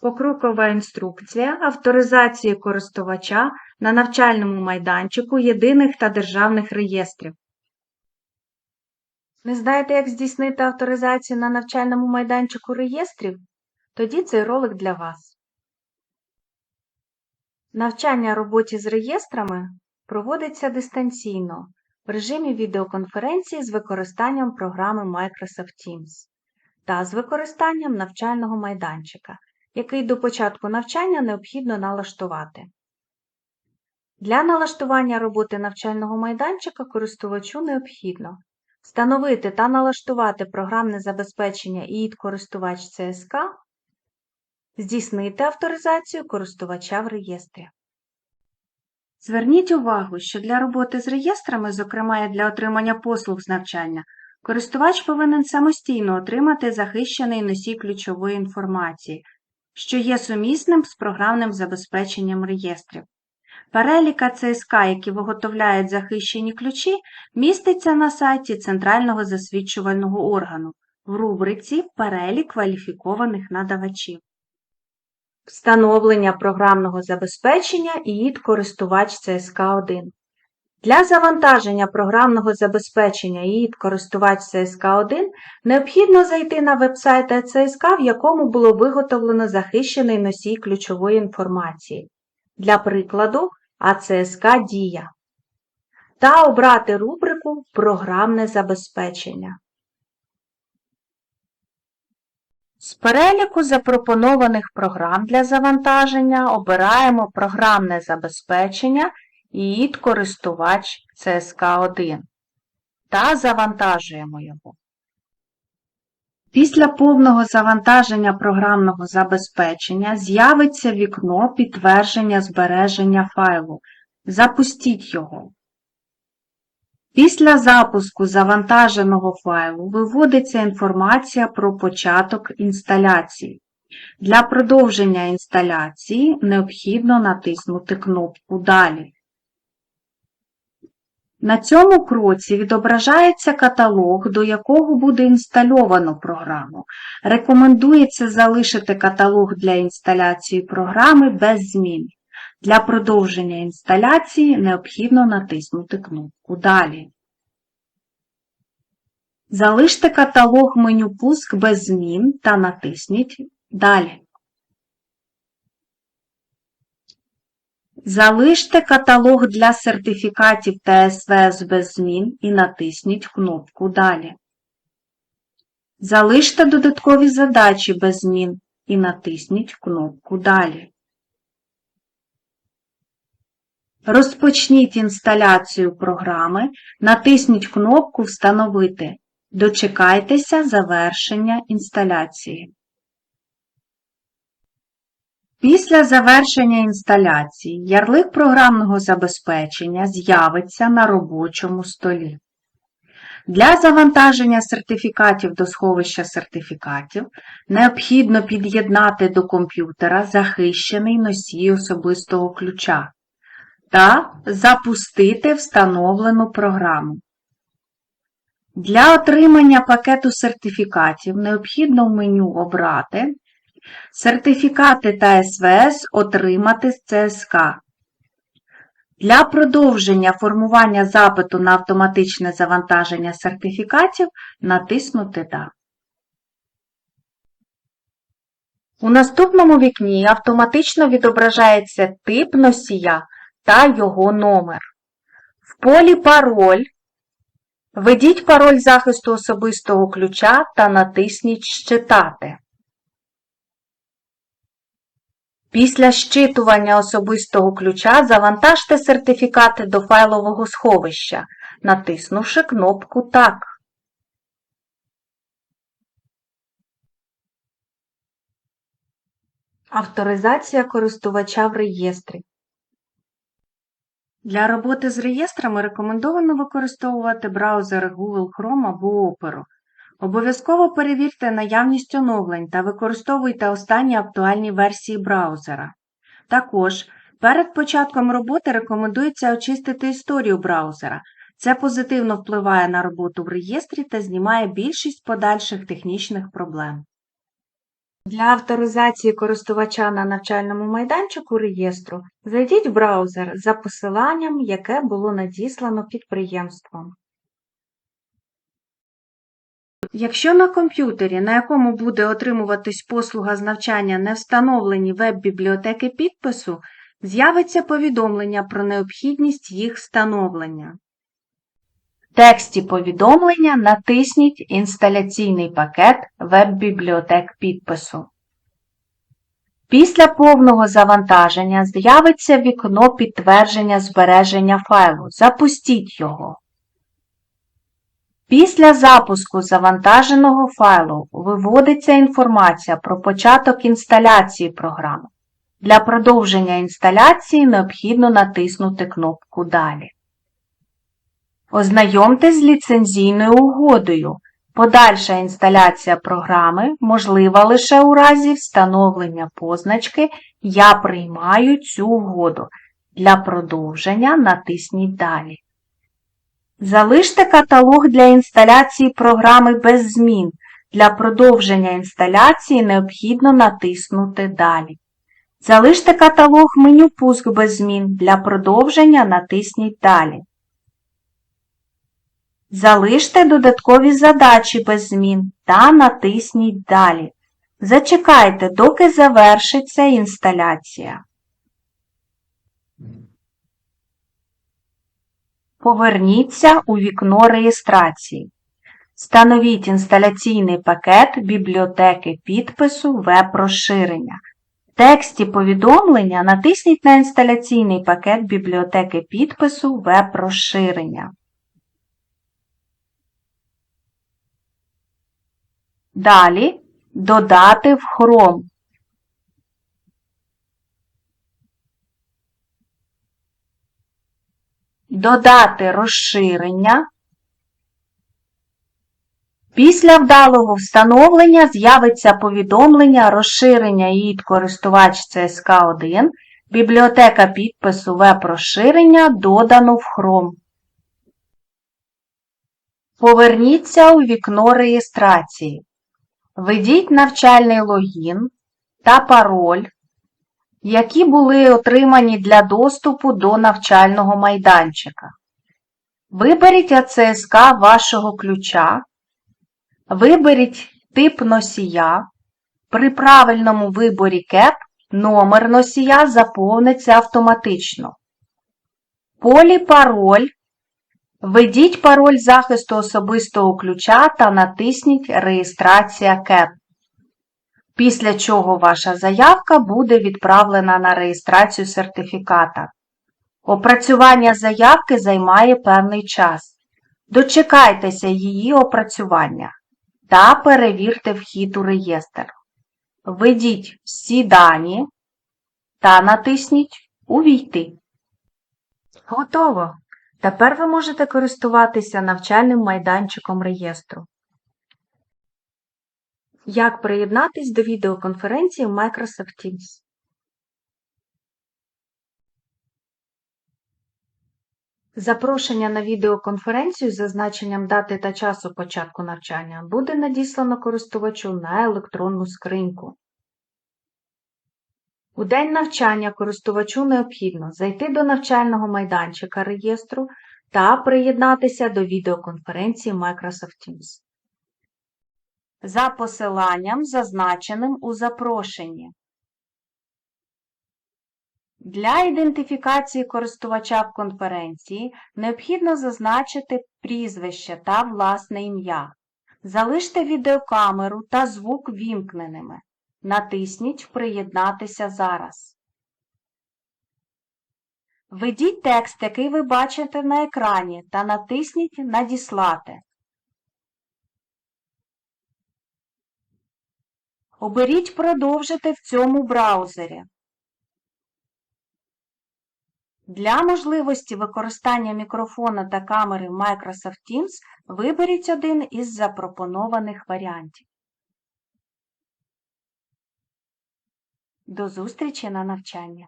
Покрокова інструкція авторизації користувача на навчальному майданчику єдиних та державних реєстрів. Не знаєте, як здійснити авторизацію на навчальному майданчику реєстрів? Тоді цей ролик для вас. Навчання роботі з реєстрами проводиться дистанційно в режимі відеоконференції з використанням програми Microsoft Teams та з використанням навчального майданчика, який до початку навчання необхідно налаштувати. Для налаштування роботи навчального майданчика користувачу необхідно встановити та налаштувати програмне забезпечення ІІД користувач ЦСК, здійснити авторизацію користувача в реєстрі. Зверніть увагу, що для роботи з реєстрами, зокрема і для отримання послуг з навчання, користувач повинен самостійно отримати захищений носій ключової інформації, що є сумісним з програмним забезпеченням реєстрів. Переліка ЦСК, які виготовляють захищені ключі, міститься на сайті Центрального засвідчувального органу в рубриці Перелік кваліфікованих надавачів. Встановлення програмного забезпечення ІІД користувач ЦСК1. Для завантаження програмного забезпечення ІІД користувач ЦСК1 необхідно зайти на веб-сайт ЦСК, в якому було виготовлено захищений носій ключової інформації. Для прикладу АЦСК Дія та обрати рубрику Програмне забезпечення. З переліку запропонованих програм для завантаження обираємо програмне забезпечення ІІД користувач ЦСК1 та завантажуємо його. Після повного завантаження програмного забезпечення з'явиться вікно підтвердження збереження файлу. Запустіть його. Після запуску завантаженого файлу виводиться інформація про початок інсталяції. Для продовження інсталяції необхідно натиснути кнопку Далі. На цьому кроці відображається каталог, до якого буде інстальовано програму. Рекомендується залишити каталог для інсталяції програми без змін. Для продовження інсталяції необхідно натиснути кнопку Далі. Залиште каталог меню Пуск без змін та натисніть Далі. Залиште каталог для сертифікатів та СВС без змін і натисніть кнопку Далі. Залиште додаткові задачі без змін і натисніть кнопку Далі. Розпочніть інсталяцію програми, натисніть кнопку Встановити. Дочекайтеся завершення інсталяції. Після завершення інсталяції ярлик програмного забезпечення з'явиться на робочому столі. Для завантаження сертифікатів до сховища сертифікатів необхідно під'єднати до комп'ютера захищений носій особистого ключа та запустити встановлену програму. Для отримання пакету сертифікатів необхідно в меню обрати Сертифікати та СВС отримати з ЦСК. Для продовження формування запиту на автоматичне завантаження сертифікатів натиснути «Да». У наступному вікні автоматично відображається тип носія та його номер. В полі Пароль введіть пароль захисту особистого ключа та натисніть Щитати. Після щитування особистого ключа завантажте сертифікати до файлового сховища, натиснувши кнопку Так. Авторизація користувача в реєстрі. Для роботи з реєстрами рекомендовано використовувати браузери Google Chrome або Opera. Обов'язково перевірте наявність оновлень та використовуйте останні актуальні версії браузера. Також перед початком роботи рекомендується очистити історію браузера. Це позитивно впливає на роботу в реєстрі та знімає більшість подальших технічних проблем. Для авторизації користувача на навчальному майданчику реєстру зайдіть в браузер за посиланням, яке було надіслано підприємством. Якщо на комп'ютері, на якому буде отримуватись послуга з навчання, не встановлені веб-бібліотеки підпису, з'явиться повідомлення про необхідність їх встановлення. В тексті повідомлення натисніть інсталяційний пакет веб-бібліотек підпису. Після повного завантаження з'явиться вікно підтвердження збереження файлу. Запустіть його. Після запуску завантаженого файлу виводиться інформація про початок інсталяції програми. Для продовження інсталяції необхідно натиснути кнопку Далі. Ознайомтесь з ліцензійною угодою. Подальша інсталяція програми можлива лише у разі встановлення позначки Я приймаю цю угоду. Для продовження натисніть Далі. Залиште каталог для інсталяції програми без змін. Для продовження інсталяції необхідно натиснути Далі. Залиште каталог меню Пуск без змін. Для продовження натисніть Далі. Залиште додаткові задачі без змін та натисніть Далі. Зачекайте, доки завершиться інсталяція. Поверніться у вікно реєстрації. Встановіть інсталяційний пакет бібліотеки підпису веб-розширення. В тексті повідомлення натисніть на інсталяційний пакет бібліотеки підпису веб-розширення. Далі додати в Chrome. Додати розширення. Після вдалого встановлення з'явиться повідомлення розширення ІІД користувач CSK1, бібліотека підпису веб-розширення додано в Chrome. Поверніться у вікно реєстрації. Введіть навчальний логін та пароль, які були отримані для доступу до навчального майданчика. Виберіть АЦСК вашого ключа. Виберіть тип носія. При правильному виборі КЕП номер носія заповниться автоматично. Полі пароль. Введіть пароль захисту особистого ключа та натисніть Реєстрація КЕП. Після чого ваша заявка буде відправлена на реєстрацію сертифіката. Опрацювання заявки займає певний час. Дочекайтеся її опрацювання та перевірте вхід у реєстр. Введіть всі дані та натисніть Увійти. Готово! Тепер ви можете користуватися навчальним майданчиком реєстру. Як приєднатись до відеоконференції в Microsoft Teams? Запрошення на відеоконференцію з зазначенням дати та часу початку навчання буде надіслано користувачу на електронну скриньку. У день навчання користувачу необхідно зайти до навчального майданчика реєстру та приєднатися до відеоконференції Microsoft Teams. За посиланням, зазначеним у запрошенні. Для ідентифікації користувача в конференції необхідно зазначити прізвище та власне ім'я. Залиште відеокамеру та звук вімкненими. Натисніть Приєднатися зараз. Введіть текст, який ви бачите на екрані, та натисніть Надіслати. Оберіть Продовжити в цьому браузері. Для можливості використання мікрофона та камери Microsoft Teams виберіть один із запропонованих варіантів. До зустрічі на навчанні!